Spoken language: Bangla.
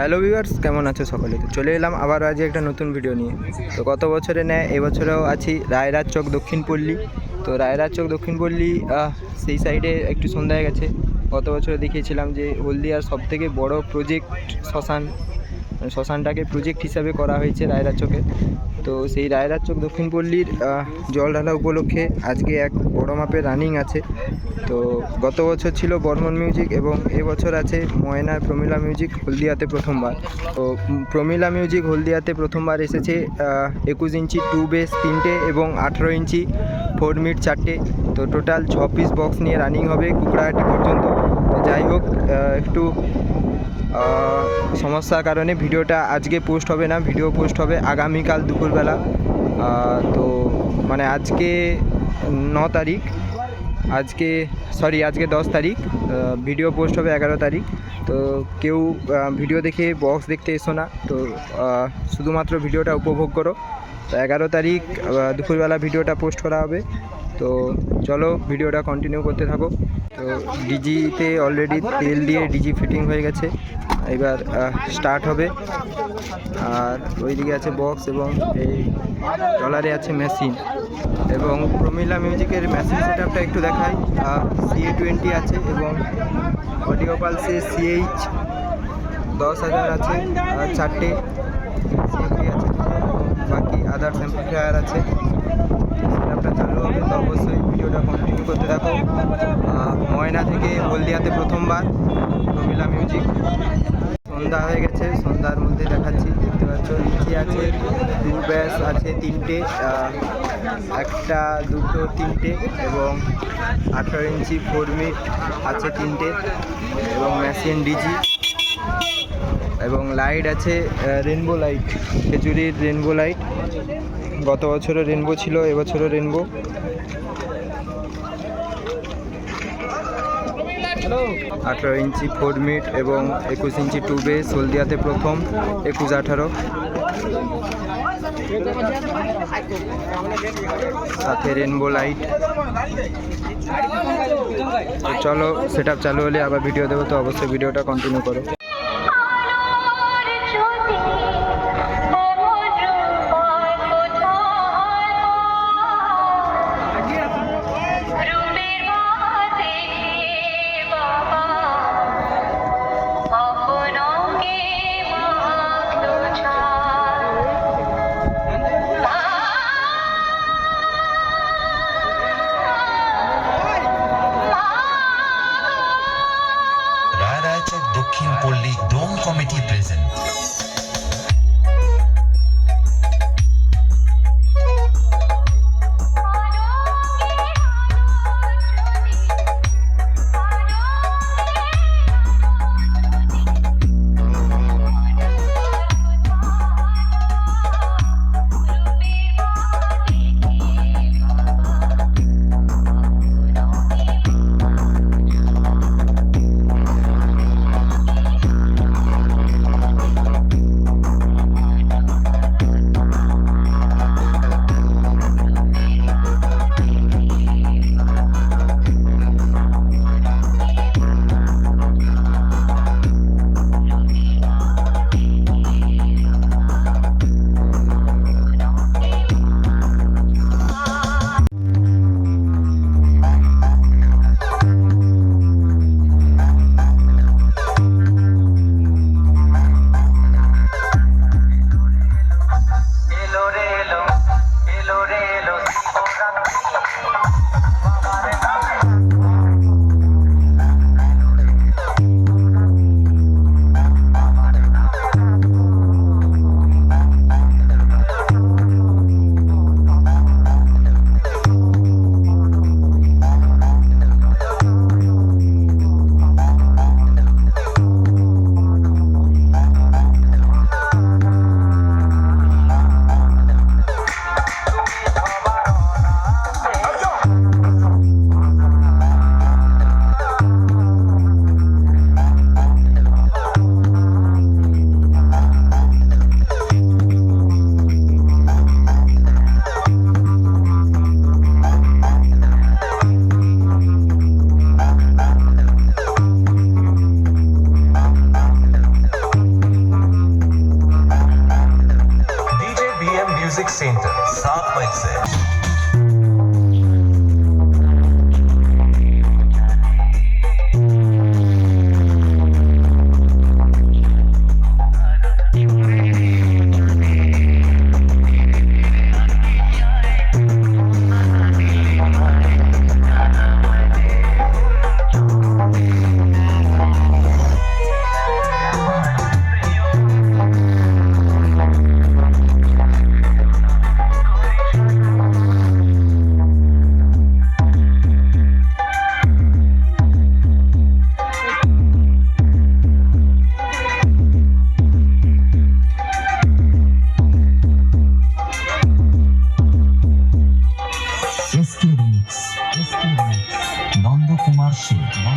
হ্যালো ভিউয়ার্স, কেমন আছো সকলে? তো চলে এলাম আবার আজ একটা নতুন ভিডিও নিয়ে। তো গত বছরে নেয় এবছরেও আছি রায়রাজ চক দক্ষিণ পল্লী। তো রায়রাজ চক দক্ষিণ পল্লী সেই সাইডে একটু সন্ধ্যা হয়ে গেছে। গত বছরে দেখিয়েছিলাম যে হলদিয়ার সবথেকে বড় প্রজেক্ট শ্মশান। শ্মশানটাকে প্রজেক্ট হিসাবে করা হয়েছে রায়রাজ চকে তো সেই রায়রাজ চক দক্ষিণ পল্লীর জল ঢালা উপলক্ষে আজকে এক বড় মাপের রানিং আছে। তো গত বছর ছিল বর্মন মিউজিক এবং এবছর আছে ময়নার প্রমিলা মিউজিক হলদিয়াতে প্রথমবার। তো প্রমিলা মিউজিক হলদিয়াতে প্রথমবার এসেছে একুশ ইঞ্চি টু বেস তিনটে এবং আঠেরো ইঞ্চি ফোর মিট চারটে। তো টোটাল ছ পিস বক্স নিয়ে রানিং হবে কুকড়াহাটি পর্যন্ত। যাই হোক একটু সমস্যার কারণে ভিডিওটা আজকে পোস্ট হবে না, ভিডিও পোস্ট হবে আগামীকাল দুপুরবেলা। তো মানে আজকে ন তারিখ, আজকে সরি আজকে দশ তারিখ ভিডিও পোস্ট হবে এগারো তারিখ। তো কেউ ভিডিও দেখে বক্স দেখতে এসো না, তো শুধুমাত্র ভিডিওটা উপভোগ করো। তো এগারো তারিখ দুপুরবেলা ভিডিওটা পোস্ট করা হবে। তো চলো ভিডিওটা কন্টিনিউ করতে থাকো। ডিজিতে অলরেডি তেল দিয়ে ডিজি ফিটিং হয়ে গেছে। এবার স্টার্ট হবে। আর ওইদিকে আছে বক্স এবং এই ট্রলারে আছে মেশিন এবং প্রমিলা মিউজিকের মেশিন সেট আপটা একটু দেখাই। সিএ টোয়েন্টি আছে এবং অডিও পালসে সিএইচ দশ হাজার আছে, আর চারটে আছে। বাকি আদার্স অ্যাম্পলিফায়ার আছে। সেটআপটা চালু হবে, তো অবশ্যই ভিডিওটা কন্টিনিউ করতে থাকো। ময়না থেকে হলদিয়াতে প্রথমবার প্রমিলা মিউজিক সন্ধ্যা হয়ে গেছে, সন্ধ্যার মধ্যে দেখাচ্ছি, দেখতে পাচ্ছ নিচে আছে? টু ব্যাস আছে তিনটে একটা, দুটো, তিনটে এবং আঠারো ইঞ্চি ফোর মিট আছে তিনটে এবং মেশিন ডিজি এবং লাইট আছে রেনবো লাইট খেজুরির রেনবো লাইট গত বছরও রেনবো ছিল এবছরও রেনবো আঠারো ইঞ্চি ফোর মিট এবং একুশ ইঞ্চি টু বে হলদিয়াতে প্রথম, একুশ আঠারো। সাথে রেনবো লাইট চলো সেট চালু হলে আবার ভিডিও দেবো, তো অবশ্যই ভিডিওটা কন্টিনিউ করো। Music Center. south Sağlıklı. Norte.